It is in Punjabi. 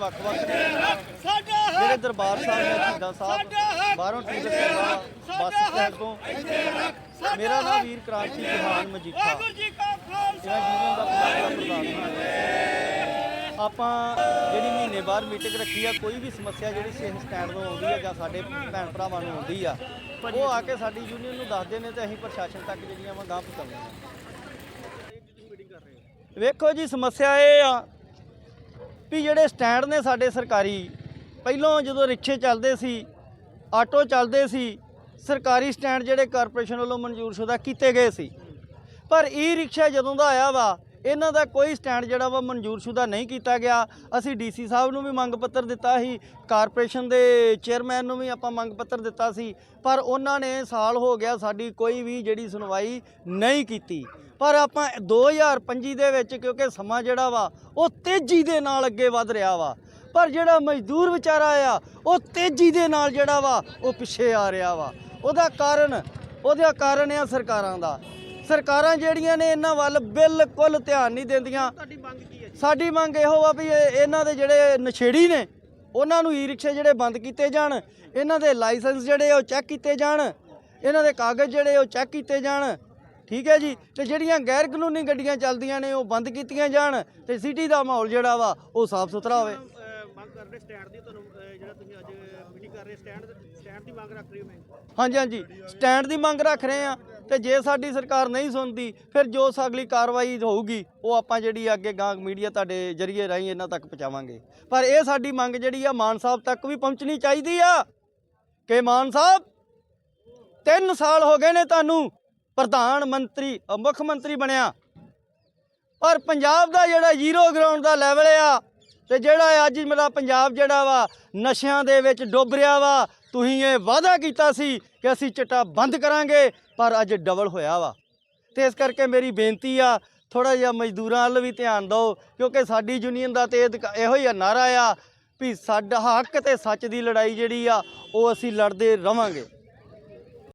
ਵੱਖ-ਵੱਖ ਜਿਹੜੇ ਦਰਬਾਰ ਸਾਹਿਬ ਸ਼ਹੀਦਾਂ ਸਾਹਿਬ ਬਾਹਰੋਂ ਟੂਰਿਸਟ ਆਉਂਦਾ ਬੱਸ ਸਟੈਂਡ ਤੋਂ। ਮੇਰਾ ਨਾਮ ਵੀਰ ਕ੍ਰਾਂਤੀ ਜਹਾਨ ਮਜੀਠਾ। ਜਿਹੜਾ ਜੀਵਨ ਦਾ ਪ੍ਰਧਾਨ ਹਾਂ। ਆਪਾਂ ਜਿਹੜੀ ਮਹੀਨੇ ਬਾਅਦ ਮੀਟਿੰਗ ਰੱਖੀ ਆ ਕੋਈ ਵੀ ਸਮੱਸਿਆ ਜਿਹੜੀ ਸੇਮ ਸਟੈਂਡ ਤੋਂ ਆਉਂਦੀ ਆ ਜਾਂ ਸਾਡੇ ਭੈਣ ਭਰਾਵਾਂ ਨੂੰ ਆਉਂਦੀ ਆ ਉਹ ਆ ਕੇ ਸਾਡੀ ਯੂਨੀਅਨ ਨੂੰ ਦੱਸਦੇ ਨੇ ਤੇ ਅਸੀਂ ਪ੍ਰਸ਼ਾਸਨ ਤੱਕ ਜਿਹੜੀਆਂ ਵਾ ਗਾਂਹ ਪਹੁੰਚਾਉਂਦੇ ਹਾਂ। ਵੇਖੋ ਜੀ ਸਮੱਸਿਆ ਇਹ ਆ ਵੀ ਜਿਹੜੇ ਸਟੈਂਡ ਨੇ ਸਾਡੇ ਸਰਕਾਰੀ, ਪਹਿਲਾਂ ਜਦੋਂ ਰਿਕਸ਼ੇ ਚੱਲਦੇ ਸੀ, ਆਟੋ ਚੱਲਦੇ ਸੀ, ਸਰਕਾਰੀ ਸਟੈਂਡ ਜਿਹੜੇ ਕਾਰਪੋਰੇਸ਼ਨ ਵੱਲੋਂ ਮਨਜ਼ੂਰਸ਼ੁਦਾ ਕੀਤੇ ਗਏ ਸੀ। ਪਰ ਈ ਰਿਕਸ਼ਾ ਜਦੋਂ ਦਾ ਆਇਆ ਵਾ, ਇਹਨਾਂ ਦਾ ਕੋਈ ਸਟੈਂਡ ਜਿਹੜਾ ਵਾ ਮਨਜ਼ੂਰਸ਼ੁਦਾ ਨਹੀਂ ਕੀਤਾ ਗਿਆ। ਅਸੀਂ ਡੀਸੀ ਸਾਹਿਬ ਨੂੰ ਵੀ ਮੰਗ ਪੱਤਰ ਦਿੱਤਾ ਸੀ, ਕਾਰਪੋਰੇਸ਼ਨ ਦੇ ਚੇਅਰਮੈਨ ਨੂੰ ਵੀ ਆਪਾਂ ਮੰਗ ਪੱਤਰ ਦਿੱਤਾ ਸੀ, ਪਰ ਉਹਨਾਂ ਨੇ ਸਾਲ ਹੋ ਗਿਆ ਸਾਡੀ ਕੋਈ ਵੀ ਜਿਹੜੀ ਸੁਣਵਾਈ ਨਹੀਂ ਕੀਤੀ। ਪਰ ਆਪਾਂ 2025 ਦੇ ਵਿੱਚ ਕਿਉਂਕਿ ਸਮਾਂ ਜਿਹੜਾ ਵਾ ਉਹ ਤੇਜ਼ੀ ਦੇ ਨਾਲ ਅੱਗੇ ਵੱਧ ਰਿਹਾ ਵਾ। ਪਰ ਜਿਹੜਾ ਮਜ਼ਦੂਰ ਵਿਚਾਰਾ ਆ ਉਹ ਤੇਜ਼ੀ ਦੇ ਨਾਲ ਜਿਹੜਾ ਵਾ ਉਹ ਪਿੱਛੇ ਆ ਰਿਹਾ ਵਾ। ਉਹਦਾ ਕਾਰਨ ਉਹਦਾ ਕਾਰਨ ਆ ਸਰਕਾਰਾਂ ਦਾ। ਸਰਕਾਰਾਂ ਜਿਹੜੀਆਂ ਨੇ ਇਹਨਾਂ ਵੱਲ ਬਿਲਕੁਲ ਧਿਆਨ ਨਹੀਂ ਦਿੰਦੀਆਂ। ਤੁਹਾਡੀ ਮੰਗ ਕੀ ਹੈ ਜੀ? ਸਾਡੀ ਮੰਗ ਇਹੋ ਆ ਵੀ ਇਹ- ਇਹਨਾਂ ਦੇ ਜਿਹੜੇ ਨਸ਼ੇੜੀ ਨੇ ਉਹਨਾਂ ਨੂੰ ਈ ਰਿਕਸ਼ੇ ਜਿਹੜੇ ਬੰਦ ਕੀਤੇ ਜਾਣ ਇਹਨਾਂ ਦੇ ਲਾਇਸੈਂਸ ਜਿਹੜੇ ਉਹ ਚੈੱਕ ਕੀਤੇ ਜਾਣ ਇਹਨਾਂ ਦੇ ਕਾਗਜ਼ ਜਿਹੜੇ ਉਹ ਚੈੱਕ ਕੀਤੇ ਜਾਣ। ਠੀਕ ਹੈ ਜੀ? ਤੇ ਜਿਹੜੀਆਂ ਗੈਰ ਕਾਨੂੰਨੀ ਗੱਡੀਆਂ ਚੱਲਦੀਆਂ ਨੇ ਉਹ ਬੰਦ ਕੀਤੀਆਂ ਜਾਣ ਤੇ ਸਿਟੀ ਦਾ ਮਾਹੌਲ ਜਿਹੜਾ ਵਾ ਉਹ ਸਾਫ਼ ਸੁਥਰਾ ਹੋਵੇ। ਅਹ ਮੰਗ ਕਰ ਰਹੇ ਸਟੈਂਡ ਦੀ ਤੁਹਾਨੂੰ ਅਹ ਜਿਹੜਾ ਤੁਸੀਂ ਅੱਜ ਮੀਟਿੰਗ ਕਰ ਰਹੇ ਸਟੈਂਡ ਸਟੈਂਡ ਦੀ ਮੰਗ ਰੱਖ ਰਹੇ ਹੋ ਮੈਂ। ਹਾਂਜੀ ਹਾਂਜੀ। ਸਟੈਂਡ ਦੀ ਮੰਗ ਰੱਖ ਰਹੇ ਆ ਤੇ ਜੇ ਸਾਡੀ ਸਰਕਾਰ ਨਹੀਂ ਸੁਣਦੀ ਫਿਰ ਜੋ ਅਗਲੀ ਕਾਰਵਾਈ ਹੋਊਗੀ ਉਹ ਆਪਾਂ ਜਿਹੜੀ ਅੱਗੇ ਗਾਂ ਮੀਡੀਆ ਤੁਹਾਡੇ ਜਰੀਏ ਰਾਹੀਂ ਇਹਨਾਂ ਤੱਕ ਪਹੁੰਚਾਵਾਂਗੇ। ਪਰ ਇਹ ਸਾਡੀ ਮੰਗ ਜਿਹੜੀ ਆ ਮਾਨ ਸਾਹਿਬ ਤੱਕ ਵੀ ਪਹੁੰਚਣੀ ਚਾਹੀਦੀ ਆ। ਕਿ ਮਾਨ ਸਾਹਿਬ 3 ਸਾਲ ਹੋ ਗਏ ਨੇ ਤੁਹਾਨੂੰ ਪ੍ਰਧਾਨ ਮੰਤਰੀ ਅ, ਮੁੱਖ ਮੰਤਰੀ ਬਣਿਆ। ਪਰ ਪੰਜਾਬ ਦਾ ਜਿਹੜਾ ਜ਼ੀਰੋ ਗਰਾਊਂਡ ਦਾ ਲੈਵਲ ਆ ਤੇ ਜਿਹੜਾ ਅੱਜ ਮੇਰਾ ਪੰਜਾਬ ਜਿਹੜਾ ਵਾ ਨਸ਼ਿਆਂ ਦੇ ਵਿੱਚ ਡੁੱਬ ਰਿਹਾ ਵਾ ਤੁਸੀਂ ਇਹ ਵਾਅਦਾ ਕੀਤਾ ਸੀ ਕਿ ਅਸੀਂ ਚਿੱਟਾ ਬੰਦ ਕਰਾਂਗੇ ਪਰ ਅੱਜ ਡਬਲ ਹੋਇਆ ਵਾ। ਤੇ ਇਸ ਕਰਕੇ ਮੇਰੀ ਬੇਨਤੀ ਆ ਥੋੜਾ ਜਿਹਾ ਮਜ਼ਦੂਰਾਂ ਵੱਲ ਵੀ ਧਿਆਨ ਦਿਓ ਕਿਉਂਕਿ ਸਾਡੀ ਯੂਨੀਅਨ ਦਾ ਤੇ ਇਹੋ ਹੀ ਨਾਰਾ ਆ ਵੀ ਸਾਡਾ ਹੱਕ ਤੇ ਸੱਚ ਦੀ ਲੜਾਈ ਜਿਹੜੀ ਆ ਉਹ ਅਸੀਂ ਲੜਦੇ ਰਵਾਂਗੇ।